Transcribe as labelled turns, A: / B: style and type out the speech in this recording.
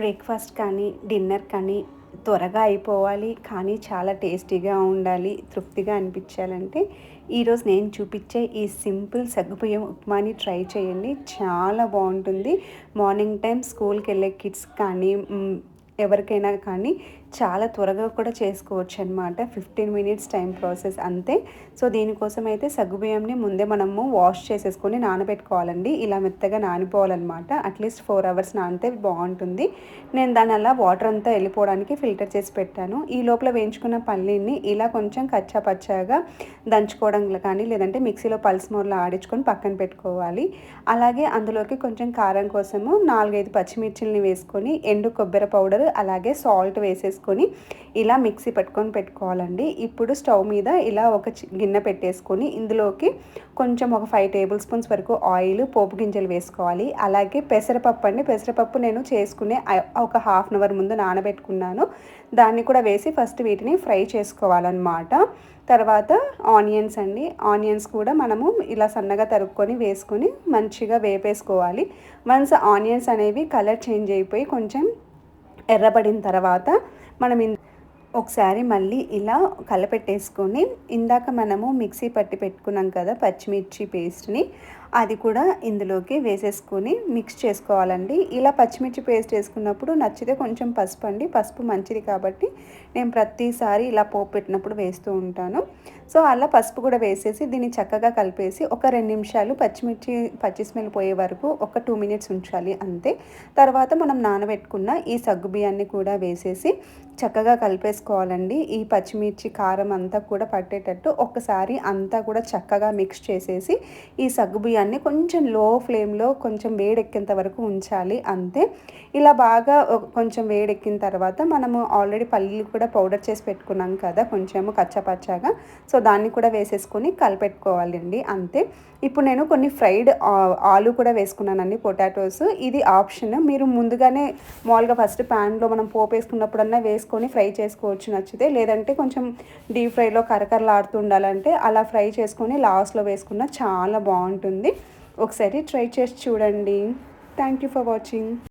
A: Breakfast కానీ dinner కానీ త్వరగా అయిపోవాలి కానీ చాలా టేస్టీగా ఉండాలి తృప్తిగా అనిపించాలంటే ఈరోజు నేను చూపించే ఈ సింపుల్ సగ్గుబియ్యం ఉప్మాని ట్రై చేయండి. చాలా బాగుంటుంది. మార్నింగ్ టైం స్కూల్కి వెళ్ళే కిడ్స్ కానీ ఎవరికైనా కానీ చాలా త్వరగా కూడా చేసుకోవచ్చు అనమాట ఫిఫ్టీన్ మినిట్స్ టైం ప్రాసెస్ అంతే. సో దీనికోసం అయితే సగ్గుబియ్యంని ముందే మనము వాష్ చేసేసుకొని నానబెట్టుకోవాలండి. ఇలా మెత్తగా నానిపోవాలన్నమాట. అట్లీస్ట్ ఫోర్ అవర్స్ నానితే బాగుంటుంది. నేను దాని అలా వాటర్ అంతా వెళ్ళిపోవడానికి ఫిల్టర్ చేసి పెట్టాను. ఈ లోపల వేయించుకున్న పల్లీని ఇలా కొంచెం కచ్చా పచ్చాగా దంచుకోవడం కానీ లేదంటే మిక్సీలో పల్స్ మోర్లో ఆడించుకొని పక్కన పెట్టుకోవాలి. అలాగే అందులోకి కొంచెం కారం కోసము నాలుగైదు పచ్చిమిర్చిల్ని వేసుకొని ఎండు కొబ్బరి పౌడర్ అలాగే సాల్ట్ వేసేసుకొని తీసుకొని ఇలా మిక్సీ పట్టుకొని పెట్టుకోవాలండి. ఇప్పుడు స్టవ్ మీద ఇలా ఒక గిన్నె పెట్టేసుకొని ఇందులోకి కొంచెం ఒక ఫైవ్ టేబుల్ స్పూన్స్ వరకు ఆయిల్ పోపు గింజలు వేసుకోవాలి. అలాగే పెసరపప్పు అండి. పెసరపప్పు నేను చేసుకునే ఒక హాఫ్ అన్ అవర్ ముందు నానబెట్టుకున్నాను. దాన్ని కూడా వేసి ఫస్ట్ వీటిని ఫ్రై చేసుకోవాలన్నమాట. తర్వాత ఆనియన్స్ అండి. ఆనియన్స్ కూడా మనము ఇలా సన్నగా తరుక్కొని వేసుకొని మంచిగా వేపేసుకోవాలి. వన్స్ ఆనియన్స్ అనేవి కలర్ చేంజ్ అయిపోయి కొంచెం ఎర్రబడిన తర్వాత మనం ఒకసారి మళ్ళీ ఇలా కలపెట్టేసుకొని ఇందాక మనము మిక్సీ పట్టి పెట్టుకున్నాం కదా పచ్చిమిర్చి పేస్ట్ని అది కూడా ఇందులోకి వేసేసుకొని మిక్స్ చేసుకోవాలండి. ఇలా పచ్చిమిర్చి పేస్ట్ వేసుకున్నప్పుడు నచ్చితే కొంచెం పసుపు అండి. పసుపు మంచిది కాబట్టి నేను ప్రతిసారి ఇలా పోపు పెట్టినప్పుడు వేస్తూ ఉంటాను. సో అలా పసుపు కూడా వేసేసి దీన్ని చక్కగా కలిపేసి ఒక రెండు నిమిషాలు పచ్చిమిర్చి పచ్చి స్మెల్ పోయే వరకు ఒక టూ మినిట్స్ ఉంచాలి అంతే. తర్వాత మనం నానబెట్టుకున్న ఈ సగ్గు బియ్యాన్ని కూడా వేసేసి చక్కగా కలిపేసుకోవాలండి. ఈ పచ్చిమిర్చి కారం అంతా కూడా పట్టేటట్టు ఒకసారి అంతా కూడా చక్కగా మిక్స్ చేసేసి ఈ సగ్గు బియ్యాన్ని కొంచెం లో ఫ్లేమ్లో కొంచెం వేడెక్కేంత వరకు ఉంచాలి అంతే. ఇలా బాగా కొంచెం వేడెక్కిన తర్వాత మనము ఆల్రెడీ పల్లీలు కూడా పౌడర్ చేసి పెట్టుకున్నాం కదా కొంచెము కచ్చపచ్చాగా. సో దాన్ని కూడా వేసేసుకొని కలిపెట్టుకోవాలండి అంతే. ఇప్పుడు నేను కొన్ని ఫ్రైడ్ ఆలు కూడా వేసుకున్నానండి పొటాటోస్. ఇది ఆప్షన్. మీరు ముందుగానే మామూలుగా ఫస్ట్ ప్యాన్లో మనం పోపు వేసుకున్నప్పుడన్నా వేసుకొని ఫ్రై చేసుకోవచ్చు నచ్చితే. లేదంటే కొంచెం డీప్ ఫ్రైలో కరకరలాడుతూ ఉండాలంటే అలా ఫ్రై చేసుకొని లాస్ట్లో వేసుకున్న చాలా బాగుంటుంది. ఒకసారి ట్రై చేసి చూడండి. Thank you for watching.